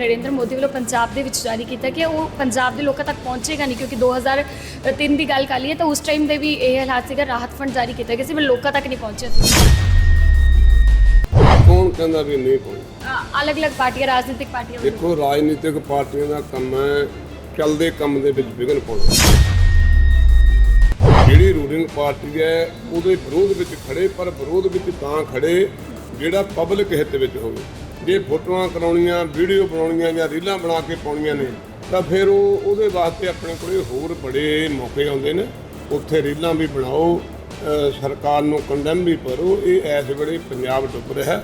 ਨਰਿੰਦਰ ਮੋਦੀ ਵੱਲੋਂ ਪੰਜਾਬ ਦੇ ਵਿੱਚ ਜਾਰੀ ਕੀਤਾ ਕਿ ਉਹ ਪੰਜਾਬ ਦੇ ਲੋਕਾਂ ਤੱਕ ਪਹੁੰਚੇਗਾ ਨਹੀਂ ਕਿਉਂਕਿ 2003 ਦੀ ਗੱਲ ਕਰ ਲਈਏ ਤਾਂ ਉਸ ਟਾਈਮ ਦੇ ਵੀ ਇਹ ਹਾਲਾਤ ਸੀਗਾ ਰਾਹਤ ਫੰਡ ਜਾਰੀ ਕੀਤਾ ਗਿਆ ਸੀ ਪਰ ਲੋਕਾਂ ਤੱਕ ਨਹੀਂ ਪਹੁੰਚਿਆ ਸੀ। ਕੌਣ ਕਹਿੰਦਾ ਵੀ ਨਹੀਂ ਅ, ਅਲੱਗ-ਅਲੱਗ ਪਾਰਟੀਆਂ ਰਾਜਨੀਤਿਕ ਪਾਰਟੀਆਂ ਦੇਖੋ ਰਾਜਨੀਤਿਕ ਪਾਰਟੀਆਂ ਦਾ ਕੰਮ ਹੈ ਚੱਲਦੇ ਕੰਮ ਦੇ ਵਿੱਚ ਵਿਘਨ ਪਾਉਣਾ। ਜਿਹੜੀ ਰੂਲਿੰਗ ਪਾਰਟੀ ਹੈ ਉਹਦੇ ਵਿਰੋਧ ਵਿੱਚ ਖੜੇ ਪਰ ਵਿਰੋਧ ਵਿੱਚ ਤਾਂ ਖੜੇ ਜਿਹੜਾ ਪਬਲਿਕ ਹਿੱਤ ਵਿੱਚ ਹੋਵੇ। ਜੇ ਫੋਟੋਆਂ ਕਰਾਉਣੀਆਂ, ਵੀਡੀਓ ਬਣਾਉਣੀਆਂ ਜਾਂ ਰੀਲਾਂ ਬਣਾ ਕੇ ਪਾਉਣੀਆਂ ਨੇ, ਤਾਂ ਫਿਰ ਉਹ ਉਹਦੇ ਵਾਸਤੇ ਆਪਣੇ ਕੋਲੇ ਹੋਰ ਬੜੇ ਮੌਕੇ ਆਉਂਦੇ ਨੇ। ਉੱਥੇ ਰੀਲਾਂ ਵੀ ਬਣਾਓ ਸਰਕਾਰ ਨੂੰ ਕੰਡੈਮ ਵੀ ਕਰੋ ਇਹ ਇਸ ਵੇਲੇ ਪੰਜਾਬ ਡੁੱਬ ਰਿਹਾ।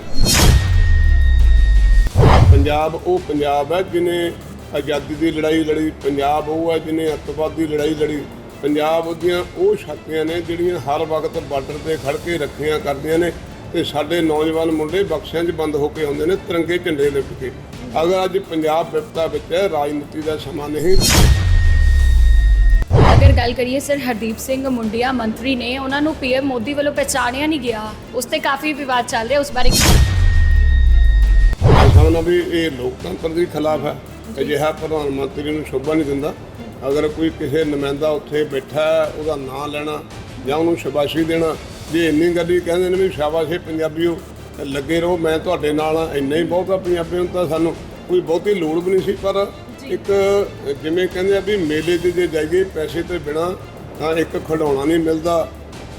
ਪੰਜਾਬ ਉਹ ਪੰਜਾਬ ਹੈ ਜਿਨੇ ਆਜ਼ਾਦੀ ਦੀ ਲੜਾਈ ਲੜੀ, ਪੰਜਾਬ ਉਹ ਹੈ ਜਿਨੇ ਅੱਤਵਾਦ ਦੀ ਲੜਾਈ ਲੜੀ। ਪੰਜਾਬ ਦੀਆਂ ਉਹ ਸ਼ਕਤੀਆਂ ਨੇ ਜਿਹੜੀਆਂ ਹਰ ਵਕਤ ਬਾਰਡਰ ਤੇ ਖੜ ਕੇ ਰੱਖੀਆਂ ਕਰਦੀਆਂ ਨੇ। ਤੇ ਸਾਡੇ ਨੌਜਵਾਨ ਮੁੰਡੇ ਬਖਸ਼ਿਆਂ 'ਚ ਬੰਦ ਹੋ ਕੇ ਆਉਂਦੇ ਨੇ ਤਿਰੰਗੇ ਝੰਡੇ ਲਿਫਟ ਕੇ। ਅਗਰ ਅੱਜ ਪੰਜਾਬ ਵਿਪਤਾ ਵਿੱਚ ਹੈ ਰਾਜਨੀਤੀ ਦਾ ਸਮਾਂ ਨਹੀਂ। ਅਗਰ ਗੱਲ ਕਰੀਏ ਸਰ ਹਰਦੀਪ ਸਿੰਘ ਮੁੰਡਿਆ ਮੰਤਰੀ ਨੇ ਉਹਨਾਂ ਨੂੰ ਪੀਐਮ ਮੋਦੀ ਵੱਲੋਂ ਪਹਿਚਾਣਿਆ ਨਹੀਂ ਗਿਆ। ਉਸ ਤੇ ਕਾਫੀ ਵਿਵਾਦ ਚੱਲ ਰਿਹਾ ਉਸ ਬਾਰੇ ਮੈਂ ਸਮਝਦਾ ਵੀ ਇਹ ਲੋਕਤੰਤਰ ਦੇ ਖਿਲਾਫ ਹੈ। ਅਜਿਹਾ ਪ੍ਰਧਾਨ ਮੰਤਰੀ ਨੂੰ ਸ਼ੋਭਾ ਨਹੀਂ ਦਿੰਦਾ। ਅਗਰ ਕੋਈ ਕਿਸੇ ਨੁਮਾਇੰਦਾ ਉੱਥੇ ਬੈਠਾ ਉਹਦਾ ਨਾਂ ਲੈਣਾ ਜਾਂ ਉਹਨੂੰ ਸ਼ਾਬਾਸ਼ੀ ਦੇਣਾ ਜੇ ਇੰਨੀ ਗੱਡੀ ਕਹਿੰਦੇ ਨੇ ਵੀ ਸ਼ਾਬਾਸ਼ੇ ਪੰਜਾਬੀਓ ਲੱਗੇ ਰਹੋ ਮੈਂ ਤੁਹਾਡੇ ਨਾਲ ਇੰਨਾ ਹੀ ਬਹੁਤਾ ਪੰਜਾਬੀਆਂ ਨੂੰ ਤਾਂ ਸਾਨੂੰ ਕੋਈ ਬਹੁਤੀ ਲੋੜ ਵੀ ਨਹੀਂ ਸੀ ਪਰ ਇੱਕ ਜਿਵੇਂ ਕਹਿੰਦੇ ਆ ਵੀ ਮੇਲੇ ਤੇ ਜੇ ਜਾਈਏ ਪੈਸੇ ਤੇ ਬਿਨਾ ਤਾਂ ਇੱਕ ਖਿਡੌਣਾ ਨਹੀਂ ਮਿਲਦਾ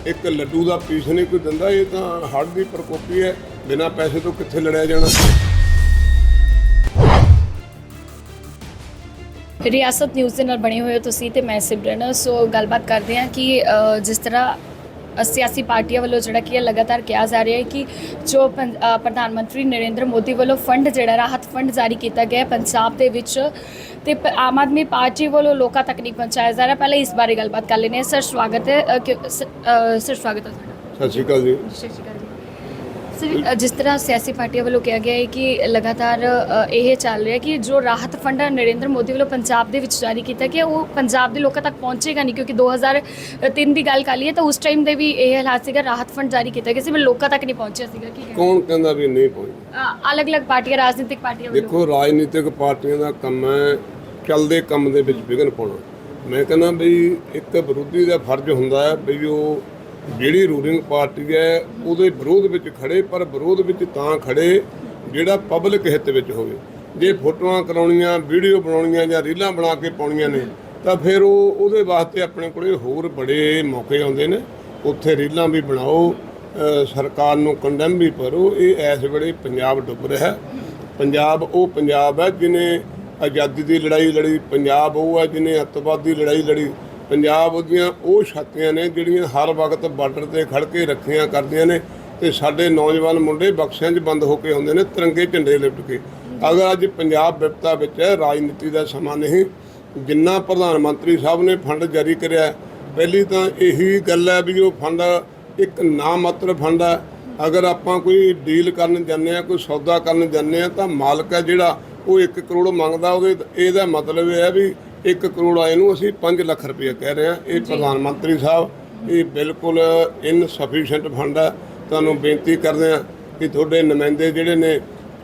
ਇੱਕ ਲੱਡੂ ਦਾ ਪੀਸ ਨਹੀਂ ਕੋਈ ਦਿੰਦਾ ਇਹ ਤਾਂ ਹੜ੍ਹ ਦੀ ਪ੍ਰਕੋਪੀ ਹੈ ਬਿਨਾ ਪੈਸੇ ਤੋਂ ਕਿੱਥੇ ਲੜਿਆ ਜਾਣਾ? ਰਿਆਸਤ ਨਿਊਜ਼ ਦੇ ਨਾਲ ਬਣੇ ਹੋਏ ਤੁਸੀਂ ਤੇ ਮੈਂ ਸਿਮਰਨ ਸੋ ਗੱਲਬਾਤ ਕਰਦੇ ਹਾਂ ਕਿ ਜਿਸ ਤਰ੍ਹਾਂ ਸਿਆਸੀ ਪਾਰਟੀਆਂ ਵੱਲੋਂ ਜਿਹੜਾ ਕੀ ਹੈ ਲਗਾਤਾਰ ਕਿਹਾ ਜਾ ਰਿਹਾ ਹੈ ਕਿ ਜੋ ਪ੍ਰਧਾਨ ਮੰਤਰੀ ਨਰਿੰਦਰ ਮੋਦੀ ਵੱਲੋਂ ਫੰਡ ਜਿਹੜਾ ਰਾਹਤ ਫੰਡ ਜਾਰੀ ਕੀਤਾ ਗਿਆ ਪੰਜਾਬ ਦੇ ਵਿੱਚ ਤੇ ਪ- ਆਮ ਆਦਮੀ ਪਾਰਟੀ ਵੱਲੋਂ ਲੋਕਾਂ ਤੱਕ ਨਹੀਂ ਪਹੁੰਚਾਇਆ ਜਾ ਰਿਹਾ ਪਹਿਲਾਂ ਇਸ ਬਾਰੇ ਗੱਲਬਾਤ ਕਰ ਲੈਂਦੇ ਹਾਂ ਸਰ ਸਵਾਗਤ ਹੈ ਸਰ ਸਵਾਗਤ ਹੈ ਤੁਹਾਡਾ ਸਤਿ ਸ਼੍ਰੀ ਅਕਾਲ ਜੀ ਸਤਿ ਸ਼੍ਰੀ ਅਕਾਲ ਜੀ ਸਰ ਜਿਸ ਤਰ੍ਹਾਂ ਸਿਆਸੀ ਪਾਰਟੀਆਂ ਵੱਲੋਂ ਕਿਹਾ ਗਿਆ ਹੈ ਕਿ ਲਗਾਤਾਰ ਅ, ਇਹ ਚੱਲ ਰਿਹਾ ਕਿ ਜੋ ਰਾਹਤ ਫੰਡ ਹੈ ਨਰਿੰਦਰ ਮੋਦੀ ਵੱਲੋਂ ਪੰਜਾਬ ਦੇ ਵਿੱਚ ਜਾਰੀ ਕੀਤਾ ਕਿ ਉਹ ਪੰਜਾਬ ਦੇ ਲੋਕਾਂ ਤੱਕ ਪਹੁੰਚੇਗਾ ਨਹੀਂ ਕਿਉਂਕਿ 2003 ਦੀ ਗੱਲ ਕਰ ਲਈਏ ਤਾਂ ਉਸ ਟਾਈਮ ਦੇ ਵੀ ਇਹ ਹਾਲਾਤ ਸੀਗਾ ਰਾਹਤ ਫੰਡ ਜਾਰੀ ਕੀਤਾ ਗਿਆ ਸੀ ਪਰ ਲੋਕਾਂ ਤੱਕ ਨਹੀਂ ਪਹੁੰਚਿਆ ਸੀਗਾ ਕੀ ਕੌਣ ਕਹਿੰਦਾ ਵੀ ਨਹੀਂ ਕੋਈ ਅਲੱਗ-ਅਲੱਗ ਪਾਰਟੀਆਂ ਰਾਜਨੀਤਿਕ ਪਾਰਟੀਆਂ ਵੱਲੋਂ। ਦੇਖੋ ਰਾਜਨੀਤਿਕ ਪਾਰਟੀਆਂ ਦਾ ਕੰਮ ਹੈ ਚੱਲਦੇ ਕੰਮ ਦੇ ਵਿੱਚ ਵਿਘਨ ਪਾਉਣਾ। ਮੈਂ ਕਹਿੰਦਾ ਵੀ ਇੱਕ ਵਿਰੋਧੀ ਦਾ ਫਰਜ਼ ਹੁੰਦਾ ਹੈ ਵੀ ਉਹ ਜਿਹੜੀ ਰੂਲਿੰਗ ਪਾਰਟੀ ਹੈ, ਉਹਦੇ ਵਿਰੋਧ ਵਿੱਚ ਖੜੇ, ਪਰ ਵਿਰੋਧ ਵਿੱਚ ਤਾਂ ਖੜੇ ਜਿਹੜਾ ਪਬਲਿਕ ਹਿੱਤ ਵਿੱਚ ਹੋਵੇ। ਜੇ ਫੋਟੋਆਂ ਕਰਾਉਣੀਆਂ ਵੀਡੀਓ ਬਣਾਉਣੀਆਂ ਜਾਂ ਰੀਲਾਂ ਬਣਾ ਕੇ ਪਾਉਣੀਆਂ ਨੇ, ਤਾਂ ਫਿਰ ਉਹ, ਉਹਦੇ ਵਾਸਤੇ ਆਪਣੇ ਕੋਲੇ ਹੋਰ ਬੜੇ ਮੌਕੇ ਆਉਂਦੇ ਨੇ। ਉੱਥੇ ਰੀਲਾਂ ਵੀ ਬਣਾਓ ਸਰਕਾਰ ਨੂੰ ਕੰਡਮ ਵੀ ਕਰੋ ਇਹ ਇਸ ਵੇਲੇ ਪੰਜਾਬ ਡੁੱਬ ਰਿਹਾ। ਪੰਜਾਬ ਉਹ ਪੰਜਾਬ ਹੈ ਜਿਨੇ ਆਜ਼ਾਦੀ ਦੀ ਲੜਾਈ ਲੜੀ, ਪੰਜਾਬ ਉਹ ਹੈ ਜਿਨੇ ਅੱਤਵਾਦ ਦੀ ਲੜਾਈ ਲੜੀ। ਪੰਜਾਬ ਉਹਦੀਆਂ ਉਹ ਸ਼ਕਤੀਆਂ ਨੇ ਜਿਹੜੀਆਂ ਹਰ ਵਕਤ ਬਾਰਡਰ ਤੇ ਖੜ ਕੇ ਰੱਖੀਆਂ ਕਰਦੀਆਂ ਨੇ ਤੇ ਸਾਡੇ ਨੌਜਵਾਨ ਮੁੰਡੇ ਬਕਸਿਆਂ 'ਚ ਬੰਦ ਹੋ ਕੇ ਆਉਂਦੇ ਨੇ, ਤਿਰੰਗੇ ਝੰਡੇ ਲਿਪਟ ਕੇ। ਅਗਰ ਅੱਜ ਪੰਜਾਬ ਵਿਪਤਾ ਵਿੱਚ ਹੈ, ਰਾਜਨੀਤੀ ਦਾ ਸਮਾਂ ਨਹੀਂ, ਜਿੰਨਾ ਪ੍ਰਧਾਨ ਮੰਤਰੀ ਸਾਹਿਬ ਨੇ ਫੰਡ ਜਾਰੀ ਕਰਿਆ ਪਹਿਲੀ ਤਾਂ ਇਹੀ ਗੱਲ ਹੈ ਵੀ ਉਹ ਫੰਡ ਇੱਕ ਨਾਮਾਤਰ ਫੰਡ ਹੈ। ਅਗਰ ਆਪਾਂ ਕੋਈ ਡੀਲ ਕਰਨ ਜਾਂਦੇ ਆ ਕੋਈ ਸੌਦਾ ਕਰਨ ਜਾਂਦੇ ਆ ਤਾਂ ਮਾਲਕ ਹੈ ਜਿਹੜਾ ਉਹ 1 ਕਰੋੜ ਮੰਗਦਾ, ਉਹਦੇ, ਇਹਦਾ ਮਤਲਬ ਇਹ ਹੈ ਵੀ 1 ਕਰੋੜ ਆਏ ਨੂੰ ਅਸੀਂ 5 ਲੱਖ ਰੁਪਏ ਕਹਿ ਰਹੇ ਆ ਇਹ ਪ੍ਰਧਾਨ ਮੰਤਰੀ ਸਾਹਿਬ ਇਹ ਬਿਲਕੁਲ ਇਨਸਫੀਸ਼ੀਐਂਟ ਫੰਡ ਹੈ। ਤੁਹਾਨੂੰ ਬੇਨਤੀ ਕਰਦੇ ਆ ਕਿ ਤੁਹਾਡੇ ਨੁਮਾਇੰਦੇ ਜਿਹੜੇ ਨੇ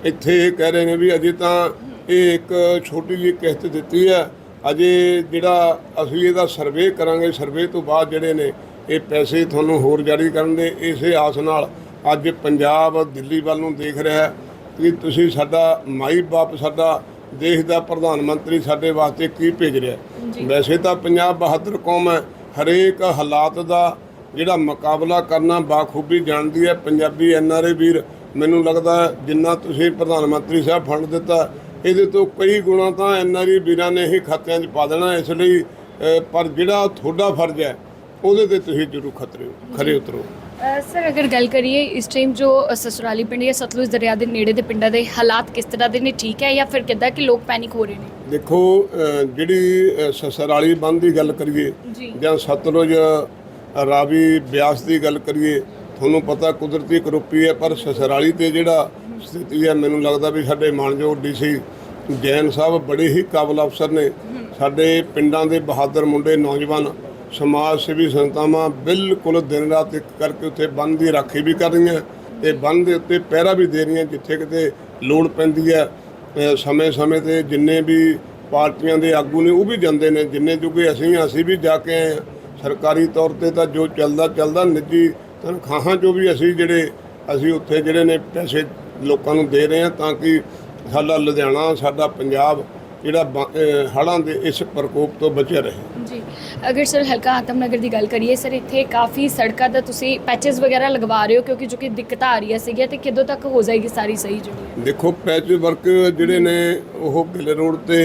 ਇੱਥੇ ਇਹ ਕਹਿ ਰਹੇ ਨੇ ਵੀ ਅਜੇ ਤਾਂ ਇਹ ਇੱਕ ਛੋਟੀ ਜਿਹੀ ਕਿਸ਼ਤ ਦਿੱਤੀ ਹੈ। ਅਜੇ ਜਿਹੜਾ ਅਸੀਂ ਇਹਦਾ ਸਰਵੇ ਕਰਾਂਗੇ ਸਰਵੇ ਤੋਂ ਬਾਅਦ ਜਿਹੜੇ ਨੇ ਇਹ ਪੈਸੇ ਤੁਹਾਨੂੰ ਹੋਰ ਜਾਰੀ ਕਰਨ ਦੇ ਇਸੇ ਆਸ ਨਾਲ ਅੱਜ ਪੰਜਾਬ ਦਿੱਲੀ ਵੱਲ ਨੂੰ ਦੇਖ ਰਿਹਾ ਹੈ ਕਿ ਤੁਸੀਂ ਸਾਡਾ ਮਾਈ ਬਾਪ ਸਾਡਾ ਦੇਸ਼ ਦਾ ਪ੍ਰਧਾਨ ਮੰਤਰੀ ਸਾਡੇ ਵਾਸਤੇ ਕੀ ਭੇਜ ਰਿਹਾ। ਵੈਸੇ ਤਾਂ ਪੰਜਾਬ ਬਹਾਦਰ ਕੌਮ ਹੈ ਹਰੇਕ ਹਾਲਾਤ ਦਾ ਜਿਹੜਾ ਮੁਕਾਬਲਾ ਕਰਨਾ ਬਾਖੂਬੀ ਜਾਣਦੀ ਹੈ। ਪੰਜਾਬੀ ਐਨਆਰਏ ਵੀਰ ਮੈਨੂੰ ਲੱਗਦਾ ਜਿੰਨਾ ਤੁਸੀਂ ਪ੍ਰਧਾਨ ਮੰਤਰੀ ਸਾਹਿਬ ਫੰਡ ਦਿੱਤਾ ਇਹਦੇ ਤੋਂ ਕਈ ਗੁਣਾ ਤਾਂ ਐਨਆਰਈ ਵੀਰਾਂ ਨੇ ਹੀ ਖਾਤਿਆਂ 'ਚ ਪਾ ਦੇਣਾ ਇਸ ਲਈ ਪਰ ਜਿਹੜਾ ਤੁਹਾਡਾ ਫਰਜ਼ ਹੈ ਉਹਦੇ ਤੇ ਤੁਸੀਂ ਜ਼ਰੂਰ ਖਤਰੇ ਖਰੇ ਉਤਰੋ। ਸਰ ਅਗਰ ਗੱਲ ਕਰੀਏ ਇਸ ਟਾਈਮ ਜੋ ਸਸੁਰਾਲੀ ਪਿੰਡ ਜਾਂ ਸਤਲੁਜ ਦਰਿਆ ਦੇ ਨੇੜੇ ਦੇ ਪਿੰਡਾਂ ਦੇ ਹਾਲਾਤ ਕਿਸ ਤਰ੍ਹਾਂ ਦੇ ਨੇ ਠੀਕ ਹੈ ਜਾਂ ਫਿਰ ਕਿੱਦਾਂ ਕਿ ਲੋਕ ਪੈਨਿਕ ਹੋ ਰਹੇ ਨੇ? ਦੇਖੋ ਜਿਹੜੀ ਅ, ਸਸਰਾਲੀ ਬੰਦ ਦੀ ਗੱਲ ਕਰੀਏ ਜੀ। ਜਾਂ ਸਤਲੁਜ ਰਾਵੀ ਬਿਆਸ ਦੀ ਗੱਲ ਕਰੀਏ ਤੁਹਾਨੂੰ ਪਤਾ ਕੁਦਰਤੀ ਕਰੋਪੀ ਹੈ ਪਰ ਸਸਰਾਲੀ ਤੇ ਜਿਹੜਾ ਸਥਿਤੀ ਹੈ ਮੈਨੂੰ ਲੱਗਦਾ ਵੀ ਸਾਡੇ ਮਾਨਯੋਗ ਡੀਸੀ ਜੈਨ ਸਾਹਿਬ ਬੜੇ ਹੀ ਕਾਬਲ ਅਫਸਰ ਨੇ। ਸਾਡੇ ਪਿੰਡਾਂ ਦੇ ਬਹਾਦਰ ਮੁੰਡੇ ਨੌਜਵਾਨ ਸਮਾਜ ਸੇਵੀ ਸੰਸਥਾਵਾਂ ਬਿਲਕੁਲ ਦਿਨ ਰਾਤ ਇੱਕ ਕਰਕੇ ਉੱਥੇ ਬੰਦ ਦੀ ਰਾਖੀ ਵੀ ਕਰ ਰਹੀਆਂ ਤੇ ਬੰਦ ਦੇ ਉੱਤੇ ਪਹਿਰਾ ਵੀ ਦੇ ਰਹੀਆਂ ਜਿੱਥੇ ਕਿਤੇ ਲੋੜ ਪੈਂਦੀ ਹੈ। ਸਮੇਂ-ਸਮੇਂ ਤੇ ਜਿੰਨੇ ਵੀ ਪਾਰਟੀਆਂ ਦੇ ਆਗੂ ਨੇ ਉਹ ਵੀ ਜਾਂਦੇ ਨੇ, ਜਿੰਨੇ ਜੁਗੇ ਅਸੀਂ ਅਸੀਂ ਵੀ ਜਾ ਕੇ ਆਏ ਹਾਂ। ਸਰਕਾਰੀ ਤੌਰ ਤੇ ਤਾਂ ਜੋ ਚੱਲਦਾ ਚੱਲਦਾ, ਨਿੱਜੀ ਤਨਖਾਹਾਂ ਜੋ ਵੀ ਅਸੀਂ ਜਿਹੜੇ, ਅਸੀਂ ਉੱਥੇ ਜਿਹੜੇ ਨੇ ਪੈਸੇ ਲੋਕਾਂ ਨੂੰ ਦੇ ਰਹੇ ਹਾਂ ਤਾਂ ਕਿ ਸਾਡਾ ਲੁਧਿਆਣਾ, ਸਾਡਾ ਪੰਜਾਬ ਜਿਹੜਾ ਹੜ੍ਹਾਂ ਦੇ ਇਸ ਪ੍ਰਕੋਪ ਤੋਂ ਬਚਿਆ ਰਹੇ। ਜੀ। ਅਗਰ ਸਰ ਹਲਕਾ ਆਤਮਨਗਰ ਦੀ ਗੱਲ ਕਰੀਏ ਸਰ ਇੱਥੇ ਕਾਫੀ ਸੜਕਾਂ ਦਾ ਤੁਸੀਂ ਪੈਚਸ ਵਗੈਰਾ ਲਗਵਾ ਰਹੇ ਹੋ ਕਿਉਂਕਿ ਜੋ ਕਿ ਦਿੱਕਤਾਂ ਆ ਰਹੀਆਂ ਸੀਗੀਆਂ ਤੇ ਕਿਦੋਂ ਤੱਕ ਹੋ ਜਾਏਗੀ ਸਾਰੀ ਸਹੀ ਜਿਹੜੀ ਦੇਖੋ ਪੈਚ ਵਰਕ ਜਿਹੜੇ ਨੇ ਉਹ ਗਿੱਲ ਰੋਡ ਤੇ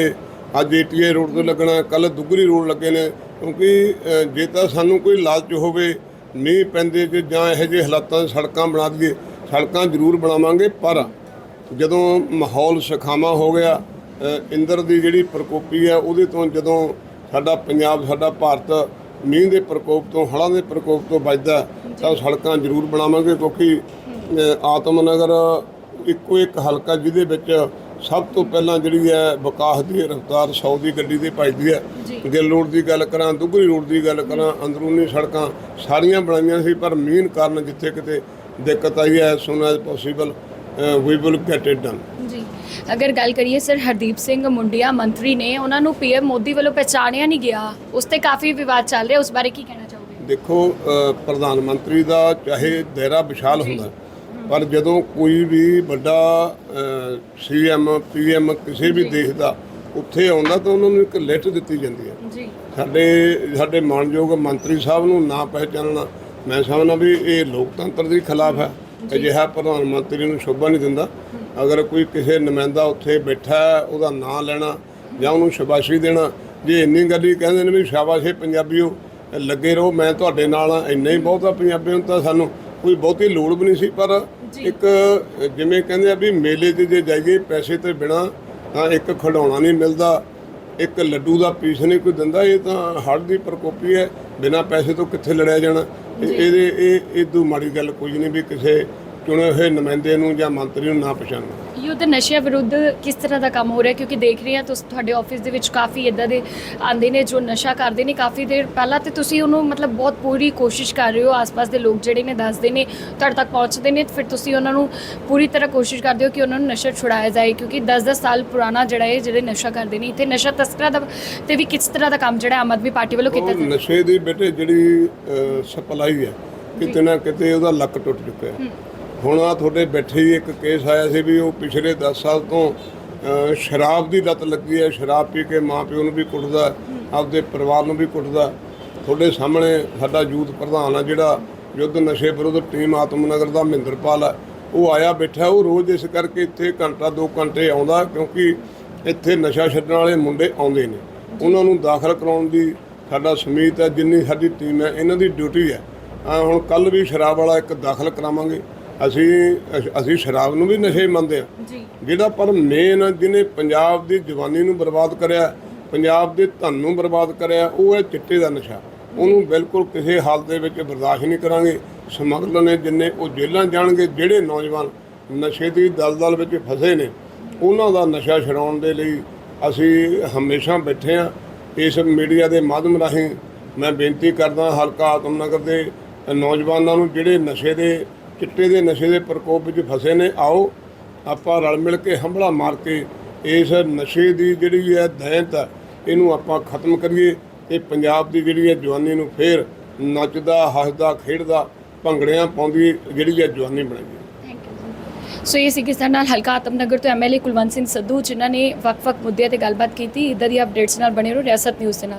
ਅੱਜ ਏਟੀਏ ਰੋਡ ਤੇ ਲੱਗਣਾ ਕੱਲ ਦੁੱਗਰੀ ਰੋਡ ਲੱਗੇ ਨੇ ਕਿਉਂਕਿ ਜੇ ਤਾਂ ਸਾਨੂੰ ਕੋਈ ਲਾਲਚ ਹੋਵੇ ਮੀਂਹ ਪੈਂਦੇ ਜੇ ਜਾਂ ਇਹੋ ਜਿਹੇ ਹਾਲਾਤਾਂ 'ਚ ਸੜਕਾਂ ਬਣਾ ਦਈਏ ਸੜਕਾਂ ਜ਼ਰੂਰ ਬਣਾਵਾਂਗੇ ਪਰ ਜਦੋਂ ਮਾਹੌਲ ਸੁਖਾਵਾਂ ਹੋ ਗਿਆ ਇੰਦਰ ਦੀ ਜਿਹੜੀ ਪ੍ਰਕੋਪੀ ਹੈ ਉਹਦੇ ਤੋਂ ਜਦੋਂ ਸਾਡਾ ਪੰਜਾਬ ਸਾਡਾ ਭਾਰਤ ਮੀਂਹ ਦੇ ਪ੍ਰਕੋਪ ਤੋਂ ਹੜ੍ਹਾਂ ਦੇ ਪ੍ਰਕੋਪ ਤੋਂ ਬਚਦਾ ਤਾਂ ਸੜਕਾਂ ਜ਼ਰੂਰ ਬਣਾਵਾਂਗੇ ਕਿਉਂਕਿ ਆਤਮਨਗਰ ਇੱਕੋ ਇੱਕ ਹਲਕਾ ਜਿਹਦੇ ਵਿੱਚ ਸਭ ਤੋਂ ਪਹਿਲਾਂ ਜਿਹੜੀ ਹੈ ਵਿਕਾਸ ਦੀ ਰਫ਼ਤਾਰ 100 ਦੀ ਗੱਡੀ ਤੇ ਭਜਦੀ ਹੈ। ਗਿੱਲ ਰੋਡ ਦੀ ਗੱਲ ਕਰਾਂ ਦੁੱਗਰੀ ਰੋਡ ਦੀ ਗੱਲ ਕਰਾਂ ਅੰਦਰੂਨੀ ਸੜਕਾਂ ਸਾਰੀਆਂ ਬਣਾਈਆਂ ਸੀ ਪਰ ਮੀਂਹ ਕਾਰਨ ਜਿੱਥੇ ਕਿਤੇ ਦਿੱਕਤ ਆਈ ਹੈ soon possible we will get it done ਜੀ। ਅਗਰ ਗੱਲ ਕਰੀਏ ਸਰ ਹਰਦੀਪ ਸਿੰਘ ਮੁੰਡਿਆ ਮੰਤਰੀ ਨੇ ਉਹਨਾਂ ਨੂੰ ਪੀਐਮ ਮੋਦੀ ਵੱਲੋਂ ਪਹਿਚਾਣਿਆ ਨਹੀਂ ਗਿਆ। ਉਸ ਤੇ ਕਾਫੀ ਵਿਵਾਦ ਚੱਲ ਰਿਹਾ ਉਸ ਬਾਰੇ ਕੀ ਕਹਿਣਾ ਚਾਹੋਗੇ? ਦੇਖੋ ਪ੍ਰਧਾਨ ਮੰਤਰੀ ਦਾ ਚਾਹੇ ਦਾਇਰਾ ਵਿਸ਼ਾਲ ਹੁੰਦਾ ਪਰ ਜਦੋਂ ਕੋਈ ਵੀ ਵੱਡਾ ਸੀਐਮ ਪੀਐਮ ਕਿਸੇ ਵੀ ਦੇਸ਼ ਦਾ ਉੱਥੇ ਆਉਂਦਾ ਤਾਂ ਉਹਨਾਂ ਨੂੰ ਇੱਕ ਲਿਸਟ ਦਿੱਤੀ ਜਾਂਦੀ ਹੈ। ਜੀ। ਸਾਡੇ ਸਾਡੇ ਮਾਨਯੋਗ ਮੰਤਰੀ ਸਾਹਿਬ ਨੂੰ ਨਾ ਪਹਿਚਾਨਣਾ ਮੈਂ ਸਮਝਦਾ ਵੀ ਇਹ ਲੋਕਤੰਤਰ ਦੇ ਖਿਲਾਫ ਹੈ। ਅਜਿਹਾ ਪ੍ਰਧਾਨ ਮੰਤਰੀ ਨੂੰ ਸ਼ੋਭਾ ਨਹੀਂ ਦਿੰਦਾ। ਅਗਰ ਕੋਈ ਕਿਸੇ ਨੁਮਾਇੰਦਾ ਉੱਥੇ ਬੈਠਾ ਹੈ, ਉਹਦਾ ਨਾਂ ਲੈਣਾ ਜਾਂ ਉਹਨੂੰ ਸ਼ਾਬਾਸ਼ੀ ਦੇਣਾ ਜੇ ਇੰਨੀ ਗੱਲ ਹੀ ਕਹਿੰਦੇ ਨੇ ਵੀ ਸ਼ਾਬਾਸ਼ ਪੰਜਾਬੀਓ ਲੱਗੇ ਰਹੋ ਮੈਂ ਤੁਹਾਡੇ ਨਾਲ ਹਾਂ, ਇੰਨਾ ਹੀ ਬਹੁਤ ਆ ਪੰਜਾਬੀਆਂ ਨੂੰ ਤਾਂ ਸਾਨੂੰ ਕੋਈ ਬਹੁਤੀ ਲੋੜ ਵੀ ਨਹੀਂ ਸੀ ਪਰ ਇੱਕ ਜਿਵੇਂ ਕਹਿੰਦੇ ਆ ਵੀ ਮੇਲੇ 'ਤੇ ਜੇ ਜਾਈਏ ਪੈਸੇ ਤੇ ਬਿਨਾ ਤਾਂ ਇੱਕ ਖਿਡੌਣਾ ਨਹੀਂ ਮਿਲਦਾ ਇੱਕ ਲੱਡੂ ਦਾ ਪੀਸ ਨਹੀਂ ਕੋਈ ਦਿੰਦਾ ਇਹ ਤਾਂ ਹੜ੍ਹ ਦੀ ਪ੍ਰਕੋਪੀ ਹੈ ਬਿਨਾਂ ਪੈਸੇ ਤੋਂ ਕਿੱਥੇ ਲੜਿਆ ਜਾਣਾ। ਇਹਦੇ ਇਹ ਇਦੋਂ ਮਾੜੀ ਗੱਲ ਕੋਈ ਨਹੀਂ ਵੀ ਕਿਸੇ ਚੁਣੇ ਹੋਏ ਨੁਮਾਇੰਦੇ ਨੂੰ ਜਾਂ ਮੰਤਰੀ ਨੂੰ ਨਾ ਪਛਾਣਨਾ? ਯੁੱਧ ਨਸ਼ਿਆਂ ਵਿਰੁੱਧ ਕਿਸ ਤਰ੍ਹਾਂ ਦਾ ਕੰਮ ਹੋ ਰਿਹਾ? ਕਿਉਂਕਿ ਦੇਖ ਰਹੇ ਹਾਂ ਤੁਸੀਂ ਤੁਹਾਡੇ ਆਫਿਸ ਦੇ ਵਿੱਚ ਕਾਫੀ ਇਦਾਂ ਦੇ ਆਂਦੇ ਨੇ ਜੋ ਨਸ਼ਾ ਕਰਦੇ ਨੇ। ਕਾਫੀ ਦੇਰ ਪਹਿਲਾਂ ਤੇ ਤੁਸੀਂ ਉਹਨੂੰ ਮਤਲਬ ਬਹੁਤ ਪੂਰੀ ਕੋਸ਼ਿਸ਼ ਕਰ ਰਹੇ ਹੋ। ਆਸ-ਪਾਸ ਦੇ ਲੋਕ ਜਿਹੜੇ ਨੇ ਦੱਸਦੇ ਨੇ ਤੁਹਾਡੇ ਤੱਕ ਪਹੁੰਚਦੇ ਨੇ। ਫਿਰ ਤੁਸੀਂ ਉਹਨਾਂ ਨੂੰ ਪੂਰੀ ਤਰ੍ਹਾਂ ਕੋਸ਼ਿਸ਼ ਕਰਦੇ ਹੋ ਕਿ ਉਹਨਾਂ ਨੂੰ ਨਸ਼ਾ ਛੁਡਾਇਆ ਜਾਏ। ਕਿਉਂਕਿ 10-10 ਸਾਲ ਪੁਰਾਣਾ ਜਿਹੜਾ ਹੈ ਜਿਹੜੇ ਨਸ਼ਾ ਕਰਦੇ ਨੇ ਇੱਥੇ ਨਸ਼ਾ ਤਸਕਰਾਂ ਦਾ ਤੇ ਵੀ ਕਿਸ ਤਰ੍ਹਾਂ ਦਾ ਕੰਮ ਜਿਹੜਾ ਆਮ ਆਦਮੀ ਪਾਰਟੀ ਵੱਲੋਂ ਕੀਤਾ ਜਾ ਰਿਹਾ? ਨਸ਼ੇ ਦੀ ਬੇਟੇ ਜਿਹੜੀ ਸਪਲਾਈ ਹੈ ਕਿਤੇ ਨਾ ਕਿਤੇ ਉਹਦਾ ਲੱਕ ਟੁੱਟ ਚੁੱਕਿਆ ਹੈ। ਹੁਣ ਆ ਤੁਹਾਡੇ ਬੈਠੇ ਹੀ ਇੱਕ ਕੇਸ ਆਇਆ ਸੀ ਵੀ ਉਹ ਪਿਛਲੇ 10 ਸਾਲ ਤੋਂ ਸ਼ਰਾਬ ਦੀ ਲਤ ਲੱਗੀ ਹੈ, ਸ਼ਰਾਬ ਪੀ ਕੇ ਮਾਂ ਪਿਓ ਨੂੰ ਵੀ ਕੁੱਟਦਾ, ਆਪਦੇ ਪਰਿਵਾਰ ਨੂੰ ਵੀ ਕੁੱਟਦਾ। ਤੁਹਾਡੇ ਸਾਹਮਣੇ ਸਾਡਾ ਯੂਥ ਪ੍ਰਧਾਨ ਆ ਜਿਹੜਾ ਯੁੱਧ ਨਸ਼ੇ ਵਿਰੁੱਧ ਟੀਮ ਆਤਮਨਗਰ ਦਾ ਮਹਿੰਦਰਪਾਲ ਆ। ਉਹ ਆਇਆ ਬੈਠਾ, ਉਹ ਰੋਜ਼ ਇਸ ਕਰਕੇ ਇੱਥੇ ਘੰਟਾ 2 ਘੰਟੇ ਆਉਂਦਾ ਕਿਉਂਕਿ ਇੱਥੇ ਨਸ਼ਾ ਛੱਡਣ ਵਾਲੇ ਮੁੰਡੇ ਆਉਂਦੇ ਨੇ। ਉਹਨਾਂ ਨੂੰ ਦਾਖਲ ਕਰਾਉਣ ਦੀ ਸਾਡਾ ਸਮੀਤ ਹੈ, ਜਿੰਨੀ ਸਾਡੀ ਟੀਮ ਹੈ, ਇਹਨਾਂ ਦੀ ਡਿਊਟੀ ਹੈ। ਹੁਣ ਕੱਲ ਵੀ ਸ਼ਰਾਬ ਵਾਲਾ ਇੱਕ ਦਾਖਲ ਕਰਾਵਾਂਗੇ। ਅਸੀਂ ਅਸ- ਅਸੀਂ ਸ਼ਰਾਬ ਨੂੰ ਵੀ ਨਸ਼ੇ ਮੰਨਦੇ ਆ ਜੀ। ਜਿਹੜਾ ਪਰ ਮੇਨ ਜਿਹਨੇ ਪੰਜਾਬ ਦੀ ਜਵਾਨੀ ਨੂੰ ਬਰਬਾਦ ਕਰਿਆ ਪੰਜਾਬ ਦੇ ਧਨ ਨੂੰ ਬਰਬਾਦ ਕਰਿਆ ਉਹ ਹੈ ਚਿੱਟੇ ਦਾ ਨਸ਼ਾ। ਉਹਨੂੰ ਬਿਲਕੁਲ ਕਿਸੇ ਹਾਲ ਦੇ ਵਿੱਚ ਬਰਦਾਸ਼ਤ ਨਹੀਂ ਕਰਾਂਗੇ। ਸਮਗਲਰ ਨੇ ਜਿੰਨੇ ਉਹ ਜੇਲ੍ਹਾਂ ਜਾਣਗੇ ਜਿਹੜੇ ਨੌਜਵਾਨ ਨਸ਼ੇ ਦੀ ਦਲਦਲ ਵਿੱਚ ਫਸੇ ਨੇ ਉਹਨਾਂ ਦਾ ਨਸ਼ਾ ਛਡਾਉਣ ਦੇ ਲਈ ਅਸੀਂ ਹਮੇਸ਼ਾ ਬੈਠੇ ਆ ਇਸ ਮੀਡੀਆ ਦੇ ਮਾਧਿਅਮ ਰਾਹੀਂ ਮੈਂ ਬੇਨਤੀ ਕਰਦਾ ਹਲਕਾ ਆਤਮਨਗਰ ਦੇ ਨੌਜਵਾਨਾਂ ਨੂੰ ਜਿਹੜੇ ਨਸ਼ੇ ਦੇ ਚਿੱਟੇ ਦੇ ਨਸ਼ੇ ਦੇ ਪ੍ਰਕੋਪ ਵਿੱਚ ਫਸੇ ਨੇ। ਆਓ, ਆਪਾਂ ਰਲ ਮਿਲ ਕੇ ਹੰਭਲਾ ਮਾਰ ਕੇ ਇਸ ਨਸ਼ੇ ਦੀ ਜਿਹੜੀ ਹੈ ਦੈਂਤ ਹੈ, ਇਹਨੂੰ ਆਪਾਂ ਖਤਮ ਕਰੀਏ। ਤੇ ਪੰਜਾਬ ਦੀ ਜਿਹੜੀ ਹੈ ਜਵਾਨੀ ਨੂੰ ਫੇਰ ਨੱਚਦਾ, ਹੱਸਦਾ, ਖੇਡਦਾ, ਭੰਗੜਿਆਂ ਪਾਉਂਦੀ ਜਿਹੜੀ ਹੈ ਜਵਾਨੀ ਬਣਾਈਏ ਥੈਂਕ ਸੋ ਇਹ ਸੀ ਕਿਸ ਤਰ੍ਹਾਂ ਨਾਲ ਹਲਕਾ ਆਤਮਨਗਰ ਤੋਂ ਐਮਐਲਏ ਕੁਲਵੰਤ ਸਿੰਘ ਸੰਧੂ, ਜਿਨ੍ਹਾਂ ਨੇ ਵੱਖ-ਵੱਖ ਮੁੱਦਿਆਂ ਤੇ ਗੱਲਬਾਤ ਕੀਤੀ। ਇਦਾਂ ਦੀ ਅਪਡੇਟਸ ਨਾਲ ਬਣੇ ਰਹੋ, ਰਿਆਸਤ ਨਿਊਜ਼ ਦੇ ਨਾਲ।